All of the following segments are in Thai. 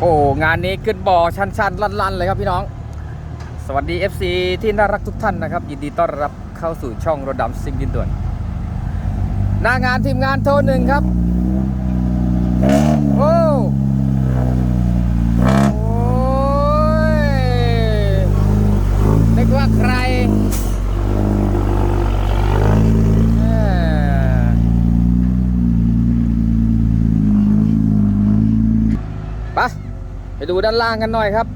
โอ้งานนี้ขึ้นบ่อชันๆลันๆเลยครับพี่น้อง สวัสดี FC ที่น่ารักทุกท่านนะครับ ยินดีต้อนรับเข้าสู่ช่องรถดำซิ่งดินด่วนหน้างานทีมงานโทรหนึ่งครับ โอ้โอ้ยนึกว่าใครแหม ไป ไปดูด้านล่างกันหน่อยครับ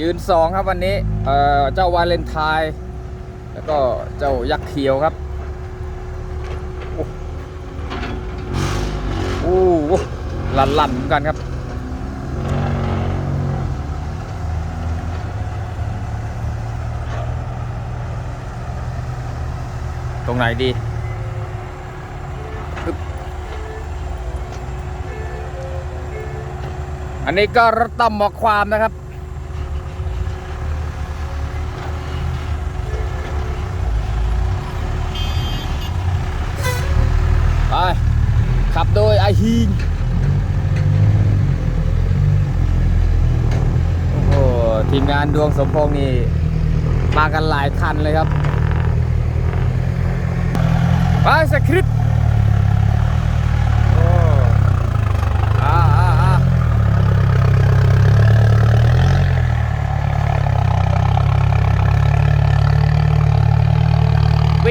ยืนสองครับวันนี้เอ่อเจ้าวาเลนไทน์แล้วก็เจ้ายักษ์เขียวครับโอ้โหลันลันเหมือนกันครับ ตรงไหนดี อันนี้ก็รถต่ำหมอกความนะครับ ไป ขับโดยไอฮีนโอ้โห ทีมงานดวงสมพงษ์นี่ มากันหลายคันเลยครับ ไปสคริปต์โอ้อ่าอ่าอ่า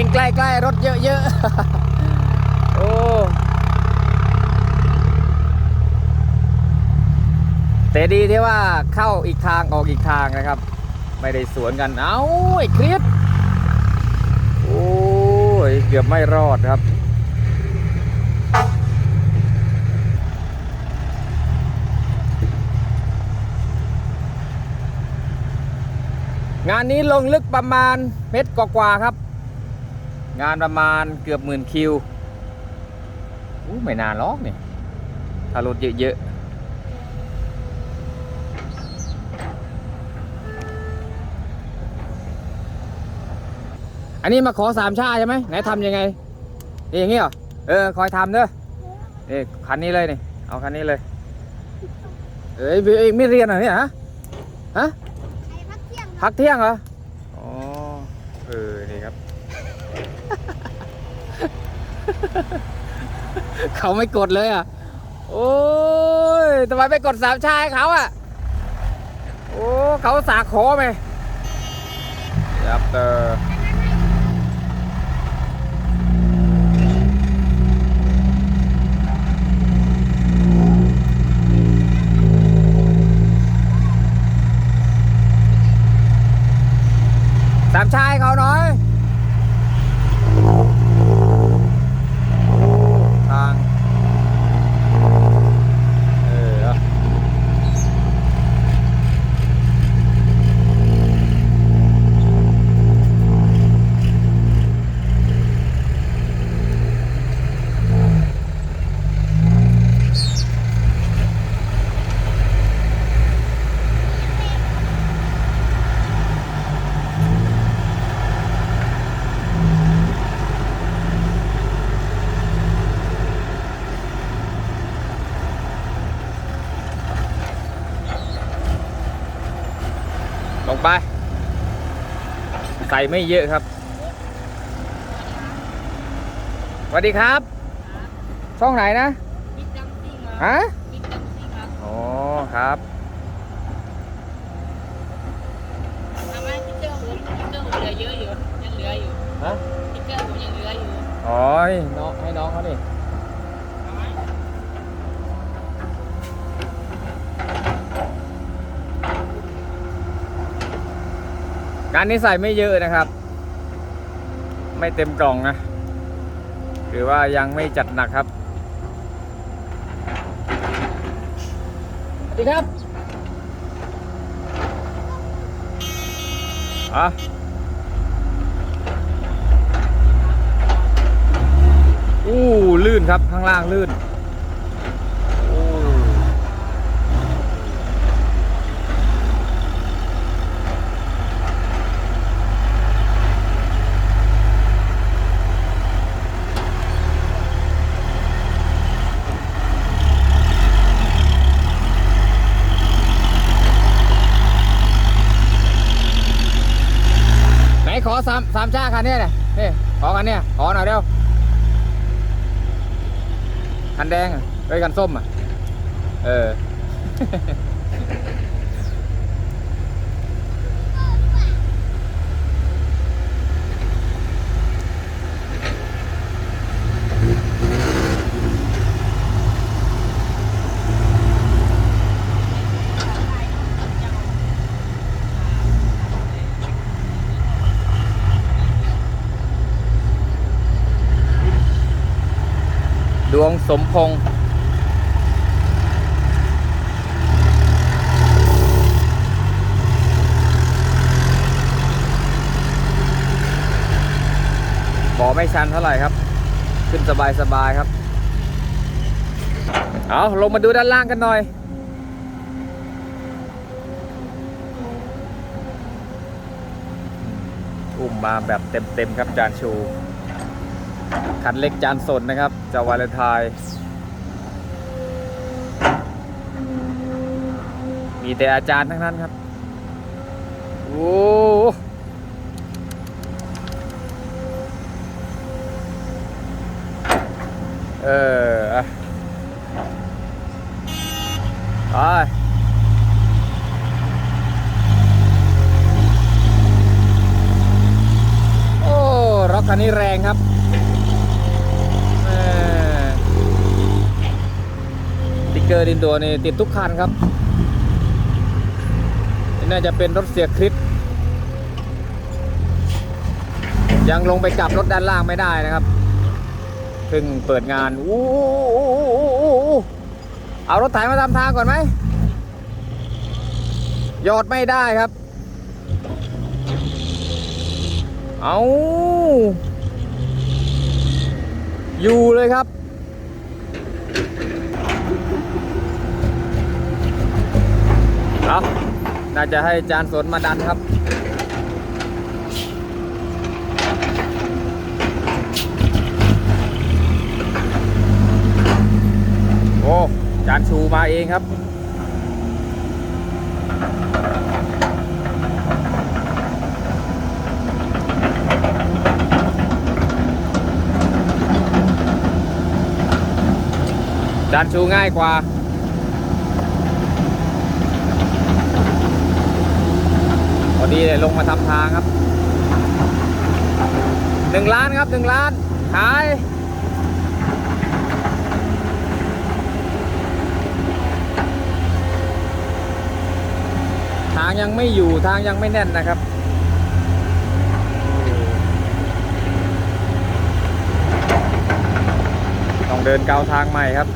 วิ่งใกล้ๆรถเยอะๆ โอ้ แต่ดีที่ว่าเข้าอีกทางออกอีกทางนะครับ ไม่ได้สวนกัน เอ้าไอ้คริสโอ้ยเกือบไม่รอดครับ งานนี้ลงลึกประมาณเมตรกว่าๆครับ งานประมาณเกือบหมื่นคิวอู้ไม่นานหรอกนี่ถ้ารถเยอะๆ อันนี้มาขอสามชาใช่ไหมไหนทำยังไงนี่อย่างงี้เหรอ เออ คอยทำเด้อนี่คันนี้เลยนี่ เอาคันนี้เลย เอ้ยเองไม่เรียนเหรอเนี่ยฮะ ฮะไอ้พักเที่ยงพักเที่ยงเหรออ๋อ เออ นี่ครับ เขาไม่กดเลยอะ โอ้ยทำไมไม่กดสามชายเขาอะ โอ้เขาสาขอไหมยับเตอร์สามชายเขาหน่อย ทาง เออเอาลงไป ใส่ ไม่เยอะครับสวัสดีครับ ช่องไหนนะบิ๊กดัมซิ่งครับฮะบิ๊กดัมซิ่งครับอ๋อครับ ทำไมติ๊กเกอร์ผมติ๊กเกอร์ผมเหลือเยอะอยู่ ยังเหลืออยู่ฮะติ๊กเกอร์ผมยังเหลืออยู่ อ๋อให้น้องให้น้องเขาดิ เอาไหม งานนี้ใส่ไม่เยอะนะครับ ไม่เต็มกล่องนะหรือว่ายังไม่จัดหนักครับสวัสดีครับอะอู้ลื่นครับข้างล่างลื่น สามสามชาคันเนี้ยเนี่ยนี่ขอคันเนี้ยขอหน่อยเร็วคันแดงเอ้ยคันส้มอะเออ สมพงษ์บ่อไม่ชันเท่าไหร่ครับ ขึ้นสบายสบายครับ เอาลงมาดูด้านล่างกันหน่อย อุ้มมาแบบเต็มๆครับจานชู คันเล็กจานสนนะครับจะวาเลนไทน์มีแต่อาจารย์ทั้งนั้นครับ โอ้เอออะไปโอ้รถคันนี้แรงครับ แม่สติ๊ก เกอร์ดินโดนี่ติดทุกคันครับน่าจะเป็นรถเสียคลิปยังลงไปกลับรถด้านล่างไม่ได้นะครับเพิ่งเปิดงานอู้เอารถไถมาทำทางก่อนไหมยอดไม่ได้ครับ เอาอยู่เลยครับ เอาน่าจะให้จานสนมาดันครับโอ้จานชูมาเองครับจานชูง่ายกว่า พอ ดีเลยลงมาทำทางครับหนึ่งล้านครับหนึ่งล้านขายทางยังไม่อยู่ทางยังไม่แน่นนะครับ ต้องเดินเกาทางใหม่ครับ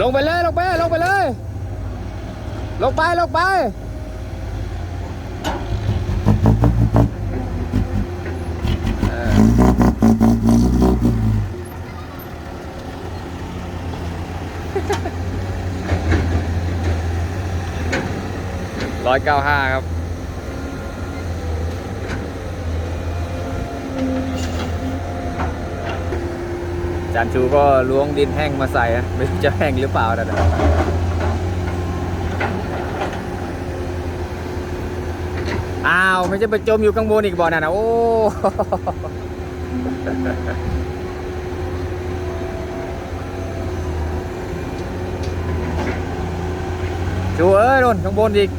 ลงไปเลย ลงไป ลงไปเลย ลงไป ลงไป ร้อยเก้าห้าครับจานชูก็ล้วงดินแห้งมาใส่นะไม่รู้จะแห้งหรือเปล่านะนะ อ้าวไม่ใช่ไปจมอยู่ข้างบนอีกบ่อนั่นนะโอ้ชูเอ้ยโดนข้างบนอีก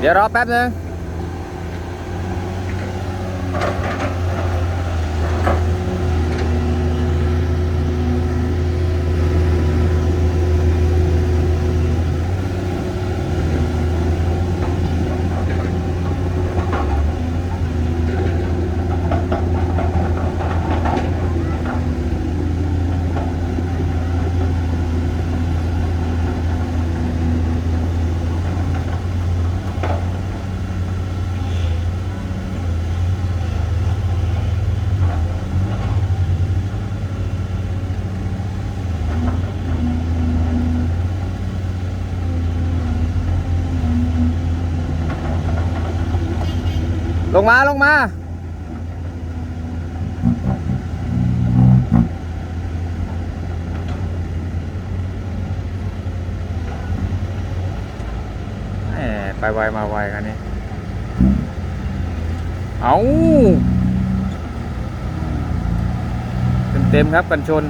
เดี๋ยวรอแป๊บนึง ลงมาลงมาแหมไปไวมาไวคันนี้เอาเต็มเต็มๆครับกันชน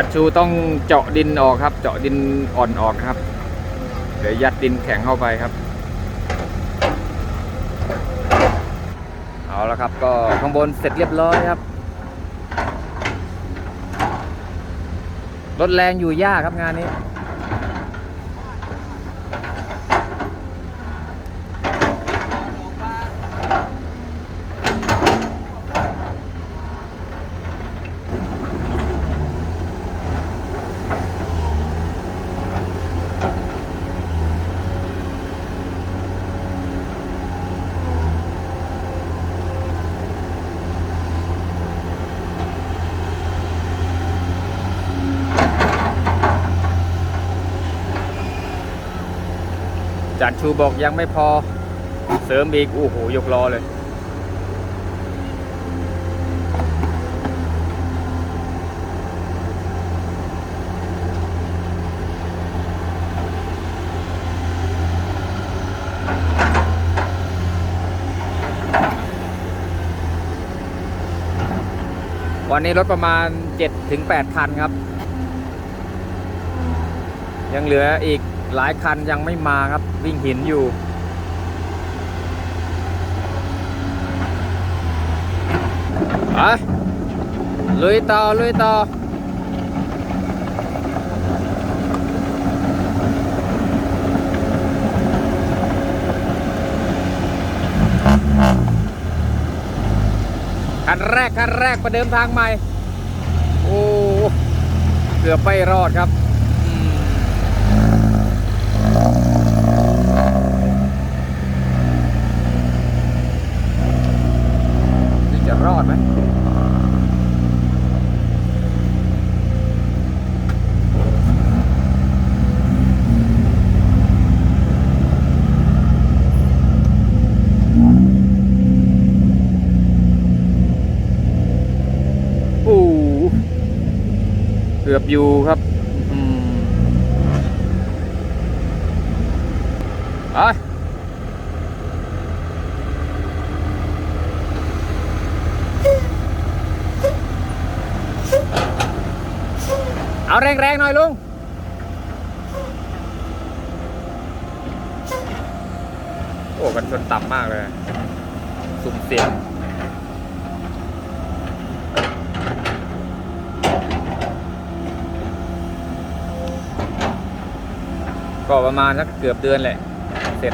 จัดชูต้องเจาะดินออกครับ เจาะดินอ่อนออกครับ เดี๋ยวยัดดินแข็งเข้าไปครับ เอาละครับก็ข้างบนเสร็จเรียบร้อยครับรถแรงอยู่ยากครับงานนี้ จัดชูบอกยังไม่พอ เสริมอีก โอ้โห ยกล้อเลย วันนี้รถประมาณ 7-8 คันครับ ยังเหลืออีก หลายคันยังไม่มาครับ วิ่งหินอยู่ ไปลุยต่อลุยต่อคันแรกคันแรกประเดิมทางใหม่ โอ้ เกือบไม่รอดครับอืม นี่จะร อดไหมเกือบอยู่ครับ อืมไป เอา แรงๆหน่อยลุงโอ้กันชนต่ำมากเลย สุ่มเสียงก็ประมาณสักเกือบเดือนแหละ เสร็จ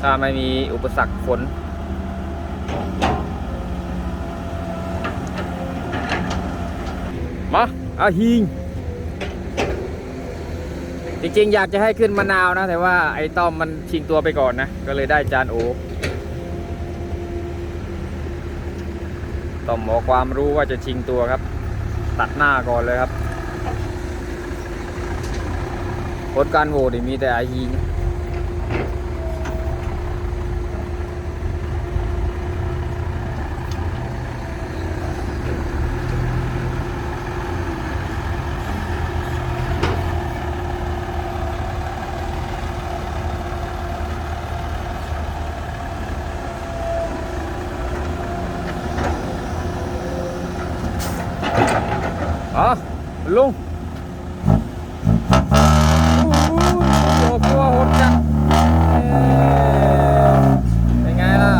ถ้าไม่มีอุปสรรคฝน มาอาฮิงจริงๆ อยากจะให้ขึ้นมะนาวนะ แต่ว่าไอ้ต้อมมันชิงตัวไปก่อนนะ ก็เลยได้จานโอต้อมหมอความรู้ว่าจะชิงตัวครับ ตัดหน้าก่อนเลยครับผลการโหวตมีแต่อาฮิงอ ลุงโอ้โหตัวโหดจังเอ๊ะเป็นไงล่ะ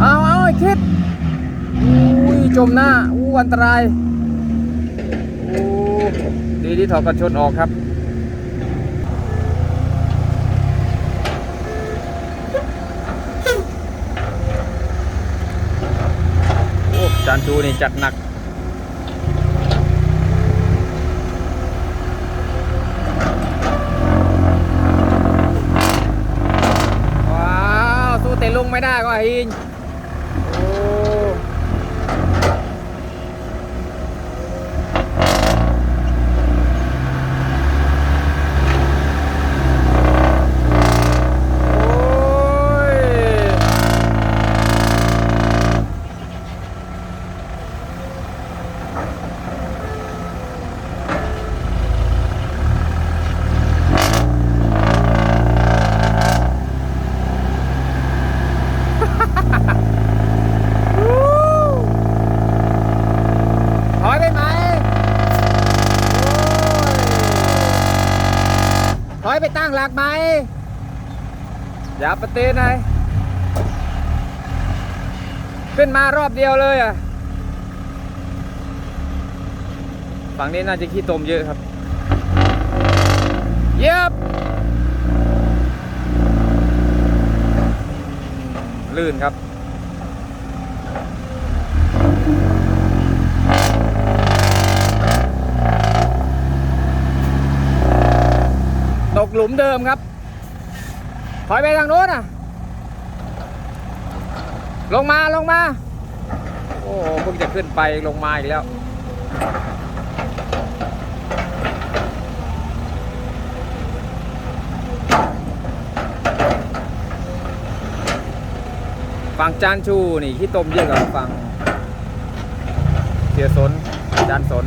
เอาเอาไอ้คิดอุ้ยจมหน้าอู้อันตราย โอ้ ดีที่ถอดกันชนออกครับ จานจูนี่จัดหนัก ว้าว สู้เตะลุงไม่ได้ก็อิน อยถอยไปตั้งหลักไหม อย่าปฏิเตนเลยขึ้นมารอบเดียวเลยอะ ฝั่งนี้น่าจะขี้ตมเยอะครับ เย็บลื่นครับ หลุมเดิมครับ ถอยไปทางโน้นอะ ลงมาลงมา โอ้เพิ่งจะขึ้นไปลงมาอีกแล้ว ฝั่งจานชูนี่ขี้ต้มเยอะกว่าฝั่งเสียสนจานสน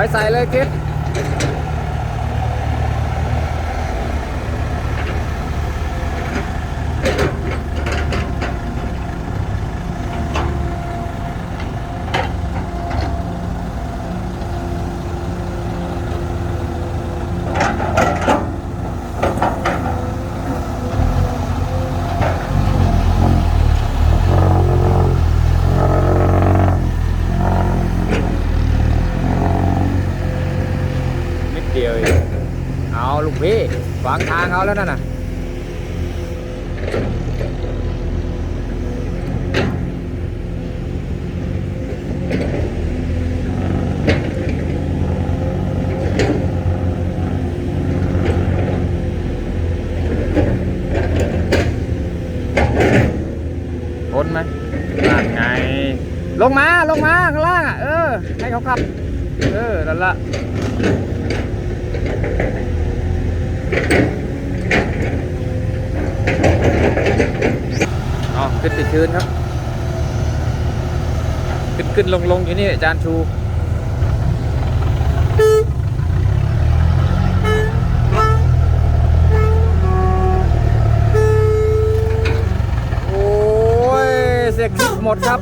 ถอยใส่เลยคิดนิด เดียวเองเอาลูกพี่ขวางทางเขาแล้วนั่นน่ะพ้นไหมนั่นไง ลงมา ลงมา ข้างล่างอะ เออ ให้เขาขับ เออ นั่นละ อ๋อขึ้นติด ชื้นครับ ขึ้นขึ้นลงลงอยู่นี่อาจารย์ชูโอ้ยเสียคลิปหมดครับ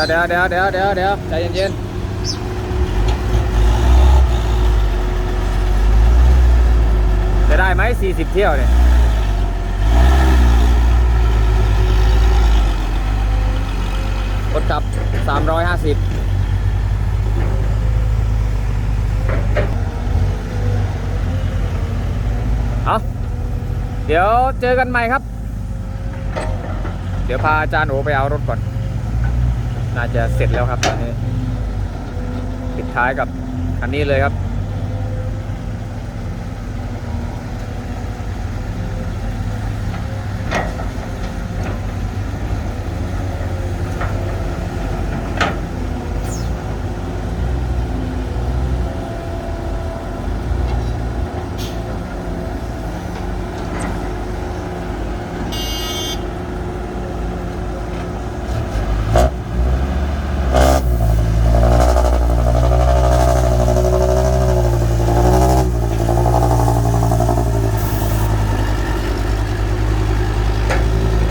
ยวเดี๋ยวเดี๋ยวเดี๋ยวเดี๋ยวเดี๋ยวใจเย็นๆจะได้ไหม40เที่ยวเนี่ยกดกลับ350เอาเดี๋ยวเจอกันใหม่ครับ เดี๋ยวพาอาจารย์โอไปเอารถก่อน น่าจะเสร็จแล้วครับตอนนี้ปิดท้ายกับอันนี้เลยครับ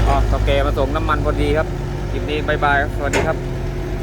อ๋อโอเคมาส่งน้ำมันพอดีครั บคลิปนี้บายบาย สวัสดีครับ